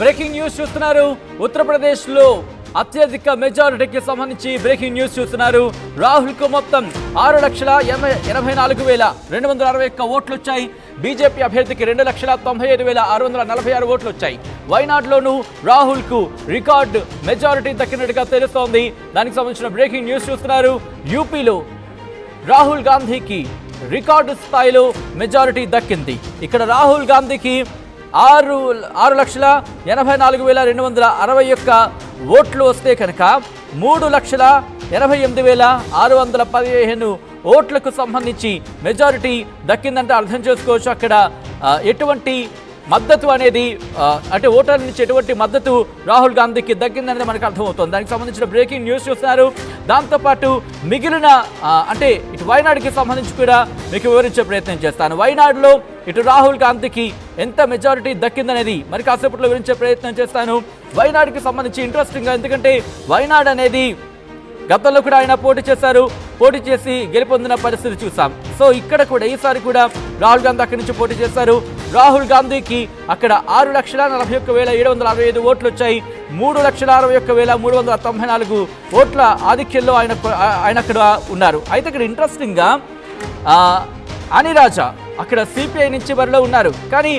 Breaking news చూస్తున్నారు. ఉత్తరప్రదేశ్లో అత్యధిక మెజారిటీకి సంబంధించి బ్రేకింగ్ న్యూస్ చూస్తున్నారు. రాహుల్కు మొత్తం ఆరు లక్షల ఎనభై ఎనభై నాలుగు వేల రెండు వందల అరవై ఒక్క ఓట్లు వచ్చాయి. బీజేపీ అభ్యర్థికి రెండు లక్షల తొంభై ఐదు వేల ఆరు వందల నలభై ఆరు ఓట్లు వచ్చాయి. వైనాడ్లోనూ రాహుల్కు రికార్డు మెజారిటీ దక్కినట్టుగా తెలుస్తోంది. దానికి సంబంధించిన బ్రేకింగ్ న్యూస్ చూస్తున్నారు. యూపీలో రాహుల్ గాంధీకి రికార్డు స్థాయిలో మెజారిటీ దక్కింది. ఇక్కడ రాహుల్ గాంధీకి ఆరు ఆరు లక్షల ఎనభై నాలుగు వేల రెండు వందల అరవై ఒక్క ఓట్లు వస్తే కనుక మూడు లక్షల ఎనభై ఎనిమిది వేల ఆరు వందల పదిహేను ఓట్లకు సంబంధించి మెజారిటీ దక్కిందంటే అర్థం చేసుకోవచ్చు అక్కడ ఎటువంటి మద్దతు అనేది అంటే ఓటర్ల నుంచి ఎటువంటి మద్దతు రాహుల్ గాంధీకి దక్కిందనేది మనకు అర్థమవుతుంది. దానికి సంబంధించిన బ్రేకింగ్ న్యూస్ చూస్తున్నారు. దాంతోపాటు మిగిలిన అంటే ఇటు వైనాడుకి సంబంధించి కూడా మీకు వివరించే ప్రయత్నం చేస్తాను. వైనాడులో ఇటు రాహుల్ గాంధీకి ఎంత మెజారిటీ దక్కిందనేది మరి కాసేపట్లో వివరించే ప్రయత్నం చేస్తాను. వైనాడుకి సంబంధించి ఇంట్రెస్టింగ్గా ఎందుకంటే వైనాడు అనేది గతంలో కూడా ఆయన పోటీ చేశారు. పోటీ చేసి గెలుపొందిన పరిస్థితి చూసాం. సో ఇక్కడ కూడా ఈసారి కూడా రాహుల్ గాంధీ అక్కడి నుంచి పోటీ చేశారు. రాహుల్ గాంధీకి అక్కడ ఆరు లక్షల నలభై ఒక్క వేల ఏడు వందల అరవై ఐదు ఓట్లు వచ్చాయి. మూడు లక్షల అరవై ఒక్క వేల మూడు వందల తొంభై నాలుగు ఓట్ల ఆధిక్యంలో ఆయన ఆయన అక్కడ ఉన్నారు. అయితే ఇక్కడ ఇంట్రెస్టింగ్గా అనిరాజా అక్కడ సిపిఐ నుంచి బరిలో ఉన్నారు. కానీ